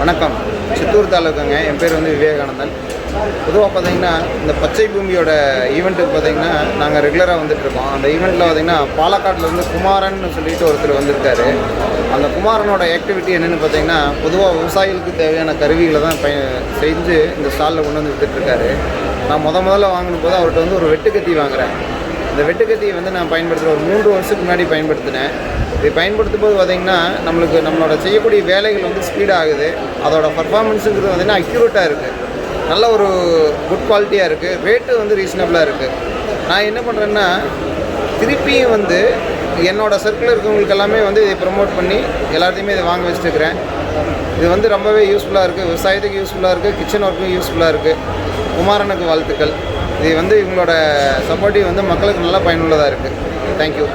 வணக்கம். சித்தூர் தாலுக்காங்க என் பேர் வந்து விவேகானந்தன். பொதுவாக பார்த்தீங்கன்னா இந்த பச்சை பூமியோட ஈவெண்ட்டுக்கு பார்த்தீங்கன்னா நாங்கள் ரெகுலராக வந்துட்டுருக்கோம். அந்த ஈவெண்ட்டில் பார்த்தீங்கன்னா பாலக்காட்டிலேருந்து குமாரன் சொல்லிட்டு ஒருத்தர் வந்திருக்காரு. அந்த குமாரனோட ஆக்டிவிட்டி என்னென்னு பார்த்தீங்கன்னா பொதுவாக விவசாயிகளுக்கு தேவையான கருவிகளை தான் பய செஞ்சு இந்த ஸ்டாலில் கொண்டு வந்து வித்துட்ருக்காரு நான் முத முதல்ல வாங்கின போது அவர்கிட்ட வந்து ஒரு வெட்டுக்கத்தி வாங்குகிறேன் இந்த வெட்டுக்கத்தியை வந்து நான் பயன்படுத்துகிற ஒரு மூன்று வருஷத்துக்கு முன்னாடி பயன்படுத்தினேன். இதை பயன்படுத்தும் போது பார்த்திங்கன்னா நம்மளுக்கு நம்மளோட செய்யக்கூடிய வேலைகள் வந்து ஸ்பீடாகுது அதோட பர்ஃபார்மன்ஸுங்கிறது பார்த்திங்கன்னா அக்யூரேட்டாக இருக்குது நல்ல ஒரு குட் குவாலிட்டியாக இருக்குது ரேட்டு வந்து ரீசனபிளாக இருக்குது நான் என்ன பண்ணுறேன்னா திருப்பியும் வந்து என்னோட சர்க்கிளில் இருக்கிறவங்களுக்கு எல்லாமே வந்து இதை ப்ரொமோட் பண்ணி எல்லாத்தையுமே இதை வாங்க வச்சுட்டுருக்கிறேன். இது வந்து ரொம்பவே யூஸ்ஃபுல்லாக இருக்குது விவசாயத்துக்கு யூஸ்ஃபுல்லாக இருக்குது கிச்சன் ஒர்க்கும் யூஸ்ஃபுல்லாக இருக்குது குமாரனுக்கு வாழ்த்துக்கள். இது வந்து இவங்களோட சப்போர்ட்டிவ் வந்து மக்களுக்கு நல்லா பயனுள்ளதாக இருக்குது தேங்க்யூ